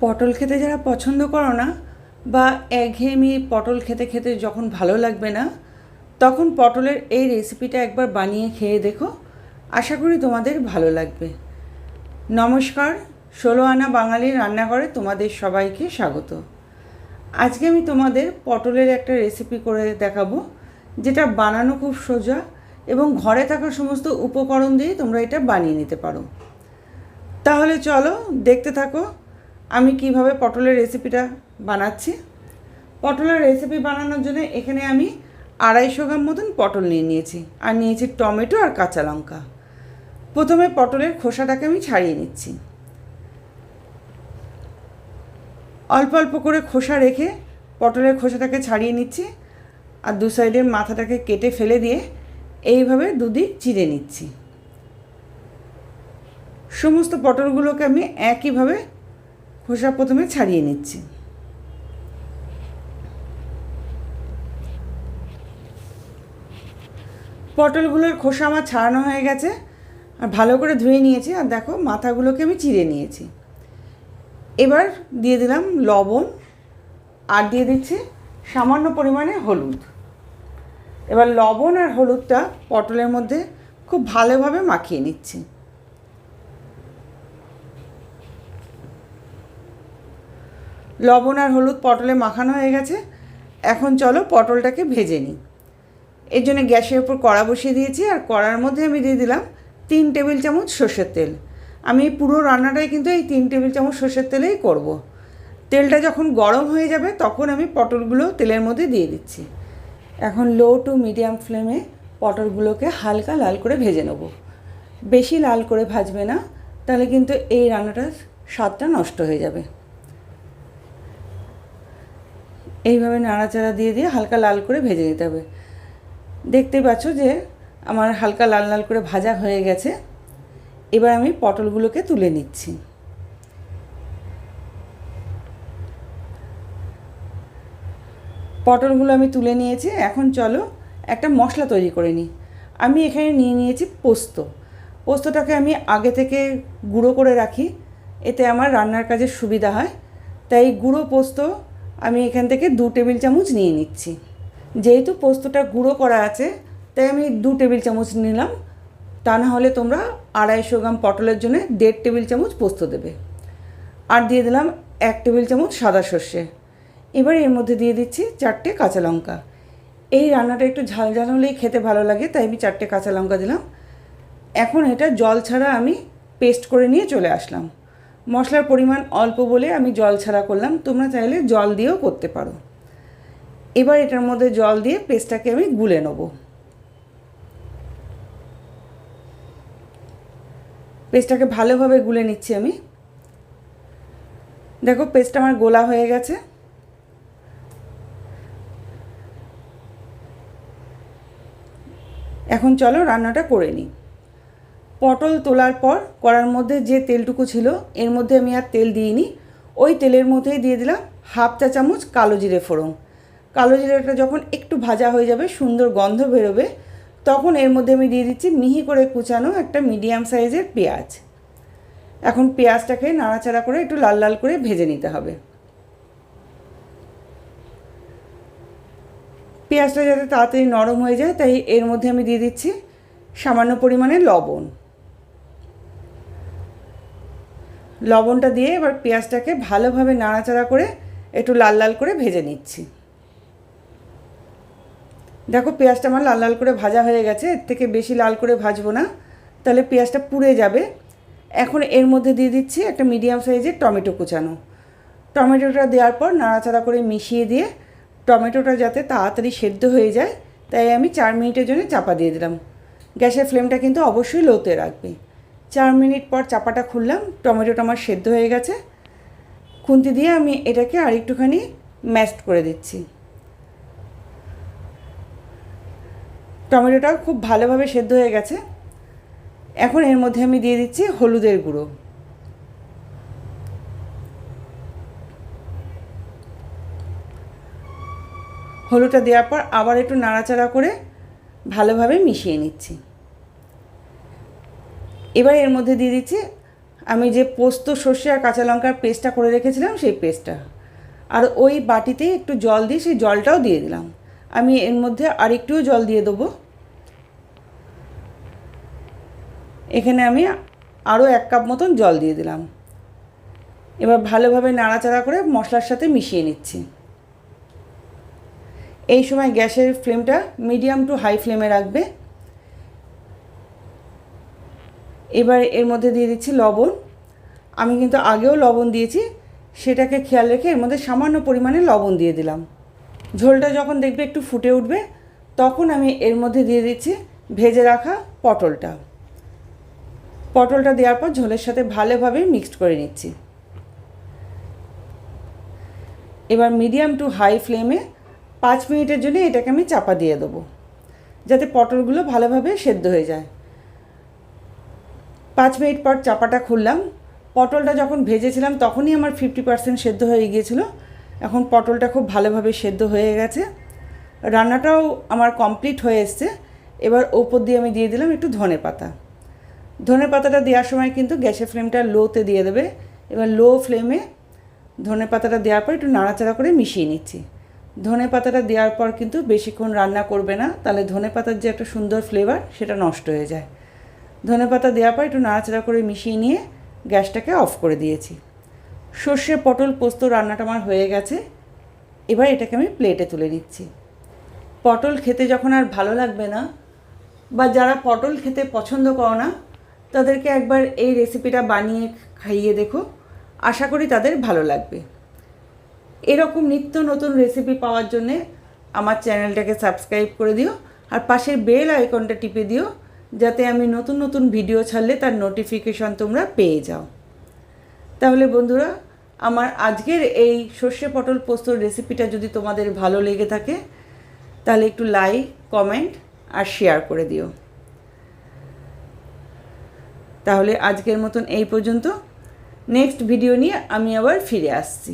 পটল খেতে যারা পছন্দ করো না বা একঘেয়েমি পটল খেতে খেতে যখন ভালো লাগবে না, তখন পটলের এই রেসিপিটা একবার বানিয়ে খেয়ে দেখো। আশা করি তোমাদের ভালো লাগবে। নমস্কার, ষোলো আনা বাঙালি রান্নাঘরে তোমাদের সবাইকে স্বাগত। আজকে আমি তোমাদের পটলের একটা রেসিপি করে দেখাবো, যেটা বানানো খুব সোজা এবং ঘরে থাকা সমস্ত উপকরণ দিয়ে তোমরা এটা বানিয়ে নিতে পারো। তাহলে চলো দেখতে থাকো। আমি কীভাবে পটলের রেসিপিটা বানাচ্ছি? পটলের রেসিপি বানানোর জন্য এখানে আমি আড়াইশো গ্রাম মতন পটল নিয়ে নিয়েছি। আর নিয়েছি টমেটো আর কাঁচা লঙ্কা। প্রথমে পটলের খোসাটাকে আমি ছাড়িয়ে নিচ্ছি। অল্প অল্প করে খোসা রেখে পটলের খোসাটাকে ছাড়িয়ে নিচ্ছি। আর দু সাইডের মাথাটাকে কেটে ফেলে দিয়ে এইভাবে দুদিক চিড়ে নিচ্ছি। সমস্ত পটলগুলোকে আমি একইভাবে খোসা প্রথমে ছাড়িয়ে নিচ্ছি। পটলগুলোর খোসা আমার ছাড়ানো হয়ে গেছে, আর ভালো করে ধুয়ে নিয়েছি, আর দেখো মাথাগুলোকে আমি চিড়ে নিয়েছি। এবার দিয়ে দিলাম লবণ, আর দিয়ে দিচ্ছি সামান্য পরিমাণে হলুদ। এবার লবণ আর হলুদটা পটলের মধ্যে খুব ভালোভাবে মাখিয়ে নিচ্ছি। লবণ আর হলুদ পটলে মাখানো হয়ে গেছে। এখন চলো পটলটাকে ভেজে নিই। এর জন্য গ্যাসের উপর কড়া বসিয়ে দিয়েছি আর কড়ার মধ্যে আমি দিয়ে দিলাম তিন টেবিল চামচ সর্ষের তেল। আমি পুরো রান্নাটাই কিন্তু এই তিন টেবিল চামচ সর্ষের তেলেই করব। তেলটা যখন গরম হয়ে যাবে তখন আমি পটলগুলো তেলের মধ্যে দিয়ে দিচ্ছি। এখন লো টু মিডিয়াম ফ্লেমে পটলগুলোকে হালকা লাল করে ভেজে নেব। বেশি লাল করে ভাজবে না, তাহলে কিন্তু এই রান্নাটার স্বাদটা নষ্ট হয়ে যাবে। এইভাবে নাড়াচাড়া দিয়ে দিয়ে হালকা লাল করে ভেজে নিতে হবে। দেখতেই পাচ্ছ যে আমার হালকা লাল লাল করে ভাজা হয়ে গেছে। এবার আমি পটলগুলোকে তুলে নিচ্ছি। পটলগুলো আমি তুলে নিয়েছি। এখন চলো একটা মশলা তৈরি করে নিই। আমি এখানে নিয়ে নিয়েছি পোস্ত। পোস্তটাকে আমি আগে থেকে গুঁড়ো করে রাখি। এতে আমার রান্নার কাজে সুবিধা হয়। তাই গুঁড়ো পোস্ত আমি এখান থেকে দু টেবিল চামচ নিয়ে নিচ্ছি। যেহেতু পোস্তটা গুঁড়ো করা আছে, তাই আমি দু টেবিল চামচ নিলাম। তা না হলে তোমরা আড়াইশো গ্রাম পটলের জন্য দেড় টেবিল চামচ পোস্ত দেবে। আর দিয়ে দিলাম এক টেবিল চামচ সাদা সর্ষে। এবার এর মধ্যে দিয়ে দিচ্ছি চারটে কাঁচা লঙ্কা। এই রান্নাটা একটু ঝাল ঝাল হলেই খেতে ভালো লাগে, তাই আমি চারটে কাঁচা লঙ্কা দিলাম। এখন এটা জল ছাড়া আমি পেস্ট করে নিয়ে চলে আসলাম। মশলার পরিমাণ অল্প বলে আমি জল ছাড়া করলাম। তোমরা চাইলে জল দিয়েও করতে পারো। এবার এটার মধ্যে জল দিয়ে পেস্টটাকে আমি গুলে নেব। পেস্টটাকে ভালোভাবে গুলে নিচ্ছি আমি। দেখো, পেস্টটা আমার গোলা হয়ে গেছে। এখন চলো রান্নাটা করে নিই। পটল তোলার পর কড়ার মধ্যে যে তেলটুকু ছিল, এর মধ্যে আমি আর তেল দিইনি। ওই তেলের মধ্যেই দিয়ে দিলাম হাফ চা চামচ কালো জিরে ফোড়ন। কালো জিরেটা যখন একটু ভাজা হয়ে যাবে, সুন্দর গন্ধ বেরোবে, তখন এর মধ্যে আমি দিয়ে দিচ্ছি মিহি করে কুচানো একটা মিডিয়াম সাইজের পেঁয়াজ। এখন পেঁয়াজটাকে নাড়াচাড়া করে একটু লাল লাল করে ভেজে নিতে হবে। পেঁয়াজটা যাতে তাড়াতাড়ি নরম হয়ে যায়, তাই এর মধ্যে আমি দিয়ে দিচ্ছি সামান্য পরিমাণে লবণ। লবণটা দিয়ে এবার পেঁয়াজটাকে ভালোভাবে নাড়াচাড়া করে একটু লাল লাল করে ভেজে নিচ্ছি। দেখো পেঁয়াজটা আমার লাল লাল করে ভাজা হয়ে গেছে, এর থেকে বেশি লাল করে ভাজবো না, তাহলে পেঁয়াজটা পুড়ে যাবে। এখন এর মধ্যে দিয়ে দিচ্ছি একটা মিডিয়াম সাইজের টমেটো কুচানো। টমেটোটা দেওয়ার পর নাড়াচাড়া করে মিশিয়ে দিয়ে টমেটোটা যাতে তাড়াতাড়ি সেদ্ধ হয়ে যায়, তাই আমি চার মিনিটের জন্য চাপা দিয়ে দিলাম। গ্যাসের ফ্লেমটা কিন্তু অবশ্যই লোতে রাখবে। চার মিনিট পর চাপাটা খুললাম, টমেটোটা আমার সেদ্ধ হয়ে গেছে। খুন্তি দিয়ে আমি এটাকে আরেকটুখানি ম্যাশড করে দিচ্ছি। টমেটোটা খুব ভালোভাবে সেদ্ধ হয়ে গেছে। এখন এর মধ্যে আমি দিয়ে দিচ্ছি হলুদের গুঁড়ো। হলুদটা দেওয়ার পর আবার একটু নাড়াচাড়া করে ভালোভাবে মিশিয়ে নিচ্ছি। এবার এর মধ্যে দিয়ে দিচ্ছি, আমি যে পোস্ত, সর্ষে আর কাঁচা লঙ্কার পেস্টটা করে রেখেছিলাম সেই পেস্টটা। আর ওই বাটিতে একটু জল দিয়ে সেই জলটাও দিয়ে দিলাম। আমি এর মধ্যে আর একটুও জল দিয়ে দেবো। এখানে আমি আরও এক কাপ মতন জল দিয়ে দিলাম। এবার ভালোভাবে নাড়াচাড়া করে মশলার সাথে মিশিয়ে নিচ্ছি। এই সময় গ্যাসের ফ্লেমটা মিডিয়াম টু হাই ফ্লেমে রাখবে। এবার এর মধ্যে দিয়ে দিচ্ছি লবণ। আমি কিন্তু আগেও লবণ দিয়েছি, সেটাকে খেয়াল রেখে এর মধ্যে সামান্য পরিমাণে লবণ দিয়ে দিলাম। ঝোলটা যখন দেখবে একটু ফুটে উঠবে, তখন আমি এর মধ্যে দিয়ে দিচ্ছি ভেজে রাখা পটলটা। পটলটা দেওয়ার পর ঝোলের সাথে ভালোভাবে মিক্সড করে নিচ্ছি। এবার মিডিয়াম টু হাই ফ্লেমে পাঁচ মিনিটের জন্য এটাকে আমি চাপা দিয়ে দেবো, যাতে পটলগুলো ভালোভাবে সেদ্ধ হয়ে যায়। পাঁচ মিনিট পর চাপাটা খুললাম। পটলটা যখন ভেজেছিলাম তখনই আমার ফিফটি পার্সেন্ট সেদ্ধ হয়ে গিয়েছিল। এখন পটলটা খুব ভালোভাবে সেদ্ধ হয়ে গেছে। রান্নাটাও আমার কমপ্লিট হয়ে এসছে। এবার ওপর দিয়ে আমি দিয়ে দিলাম একটু ধনে পাতা। ধনে পাতাটা দেওয়ার সময় কিন্তু গ্যাসের ফ্লেমটা লোতে দিয়ে দেবে। এবার লো ফ্লেমে ধনে পাতাটা দেওয়ার পর একটু নাড়াচাড়া করে মিশিয়ে নিচ্ছি। ধনে পাতাটা দেওয়ার পর কিন্তু বেশিক্ষণ রান্না করবে না। তাহলে ধনে পাতার যে একটা সুন্দর ফ্লেভার সেটা নষ্ট হয়ে যায়। ধনে পাতা দেওয়ার পর একটু নাড়াচাড়া করে মিশিয়ে নিয়ে গ্যাসটাকে অফ করে দিয়েছি। সর্ষে পটল পোস্ত রান্নাটা আমার হয়ে গেছে। এবার এটাকে আমি প্লেটে তুলে নিচ্ছি। পটল খেতে যখন আর ভালো লাগবে না, বা যারা পটল খেতে পছন্দ করো না, তাদেরকে একবার এই রেসিপিটা বানিয়ে খাইয়ে দেখো। আশা করি তাদের ভালো লাগবে। এরকম নিত্য নতুন রেসিপি পাওয়ার জন্যে আমার চ্যানেলটাকে সাবস্ক্রাইব করে দিও, আর পাশের বেল আইকনটা টিপে দিও যাতে আমি নতুন নতুন ভিডিও ছাড়লে তার নোটিফিকেশন তোমরা পেয়ে যাও। তাহলে বন্ধুরা, আমার আজকের এই সর্ষে পটল পোস্তর রেসিপিটা যদি তোমাদের ভালো লেগে থাকে, তাহলে একটু লাইক কমেন্ট আর শেয়ার করে দিও। তাহলে আজকের মতন এই পর্যন্ত। নেক্সট ভিডিও নিয়ে আমি আবার ফিরে আসছি।